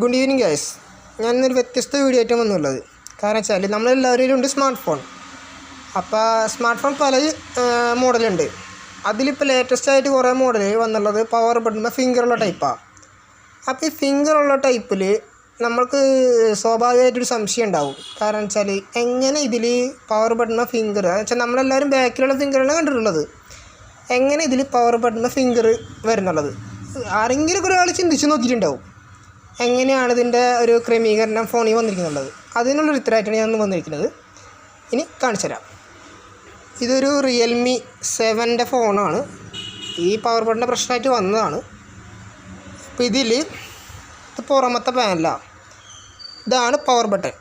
Good evening guys ഞാൻ ഇന്നൊരു വ്യത്യസ്ത വീഡിയോ ആയിട്ട് വന്നുള്ളത്. കാരണം വെച്ചാൽ നമ്മളെല്ലാവരും ഉണ്ട് സ്മാർട്ട് ഫോൺ അപ്പോൾ സ്മാർട്ട് ഫോൺ പല മോഡലുണ്ട്. അതിലിപ്പോൾ ലേറ്റസ്റ്റ് ആയിട്ട് കുറേ മോഡൽ വന്നുള്ളത് പവർ ബട്ടൺ ഫിംഗറുള്ള ടൈപ്പാണ് അപ്പോൾ ഈ ഫിംഗറുള്ള ടൈപ്പിൽ നമ്മൾക്ക് സ്വാഭാവികമായിട്ടൊരു സംശയം ഉണ്ടാവും. കാരണം വെച്ചാൽ എങ്ങനെ ഇതിൽ പവർ ബട്ടൺ ഫിംഗർ വെച്ചാൽ നമ്മളെല്ലാവരും ബാക്കിലുള്ള ഫിംഗറാണ് കണ്ടിട്ടുള്ളത്. എങ്ങനെ ഇതിൽ പവർ ബട്ടൺ ഫിംഗർ വരുന്നുള്ളത്? ആരെങ്കിലും ഒരാൾ ചിന്തിച്ച് നോക്കിയിട്ടുണ്ടാവും. എങ്ങനെയാണ് ഇതിന്റെ ഒരു ക്രമീകരണം ഫോണിൽ വന്നിരിക്കുന്നുള്ളത് അതിനുള്ളൊരു ഉത്തരമായിട്ടാണ് ഞാൻ വന്നിരിക്കുന്നത്. ഇനി കാണിച്ചു തരാം. ഇതൊരു റിയൽമി സെവന്റെ ഫോണാണ്. ഈ പവർ ബട്ടന്റെ പ്രശ്നമായിട്ട് വന്നതാണ്. അപ്പോൾ ഇതിൽ ഇത് പുറമത്തെ പാനലാണ് ഇതാണ് പവർ ബട്ടൺ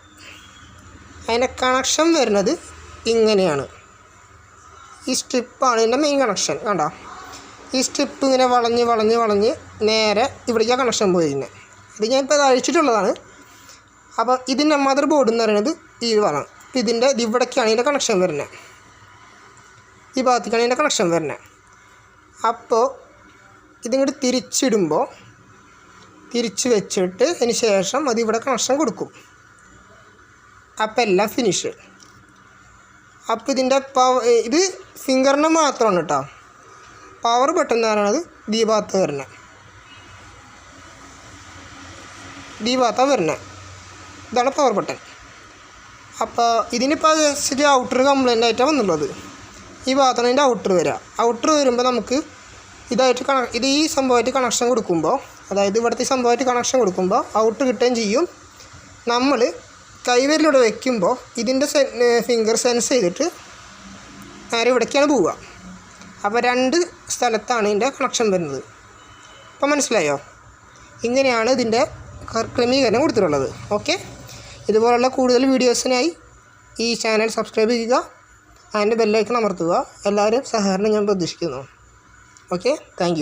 അതിന്റെ കണക്ഷൻ വരുന്നത് ഇങ്ങനെയാണ്. ഈ സ്ട്രിപ്പാണ് ഇതിന്റെ മെയിൻ കണക്ഷൻ കണ്ടോ? ഈ സ്ട്രിപ്പ് ഇങ്ങനെ വളഞ്ഞ് വളഞ്ഞ് വളഞ്ഞ് നേരെ ഇവിടേക്കാണ് കണക്ഷൻ പോയിരുന്നത് ഇത് ഞാനിപ്പോൾ ഇത് അഴിച്ചിട്ടുള്ളതാണ്. അപ്പോൾ ഇതിന്റെ മദർ ബോർഡ് എന്ന് പറയുന്നത് ഈ വേണം ഇതിന്റെ ഇത് ഇവിടേക്കാണ് ഇതിന്റെ കണക്ഷൻ വരുന്നത് ഈ ഭാഗത്തേക്കാണ് ഇതിന്റെ കണക്ഷൻ വരുന്നത് അപ്പോൾ ഇതിങ്ങോട്ട് തിരിച്ചിടുമ്പോൾ തിരിച്ച് വെച്ചിട്ട് അതിന് ശേഷം അത് ഇവിടെ കണക്ഷൻ കൊടുക്കും. അപ്പോൾ എല്ലാം ഫിനിഷ് അപ്പോൾ ഇതിന്റെ പവർ ഇത് ഫിംഗറിന് മാത്രമാണ് കേട്ടോ പവർ ബട്ടൺ എന്ന് പറയുന്നത് ദീപാത്ത് ഭാഗത്ത് ഈ ഭാഗത്താണ് വരുന്നത് ഇതാണ് പവർ ബട്ടൺ അപ്പോൾ ഇതിനിപ്പോൾ ജസ്റ്റ് ഔട്ടർ കംപ്ലൈന്റ് ആയിട്ടാണ് വന്നുള്ളത്. ഈ ഭാഗത്താണ് ഔട്ടർ വരിക ഔട്ടർ വരുമ്പോൾ നമുക്ക് ഇതായിട്ട് കണ ഇത് ഈ സംഭവമായിട്ട് കണക്ഷൻ കൊടുക്കുമ്പോൾ അതായത് ഇവിടുത്തെ സംഭവമായിട്ട് കണക്ഷൻ കൊടുക്കുമ്പോൾ ഔട്ട് കിട്ടുകയും ചെയ്യും. നമ്മൾ കൈവരിലൂടെ വെക്കുമ്പോൾ ഇതിന്റെ സെ ഫിംഗർ സെൻസ് ചെയ്തിട്ട് നേരെ ഇവിടേക്കാണ് പോവുക. അപ്പോൾ രണ്ട് സ്ഥലത്താണ് ഇതിന്റെ കണക്ഷൻ വരുന്നത്. അപ്പോൾ മനസ്സിലായോ? ഇങ്ങനെയാണ് ഇതിന്റെ ക്രമീകരണം കൊടുത്തിട്ടുള്ളത്. ഓക്കെ ഇതുപോലുള്ള കൂടുതൽ വീഡിയോസിനായി ഈ ചാനൽ സബ്സ്ക്രൈബ് ചെയ്യുക. അതിന്റെ ബെല്ലൈക്കൺ അമർത്തുക. എല്ലാവരും സഹകരണം ഞാൻ പ്രതീക്ഷിക്കുന്നു. Okay thank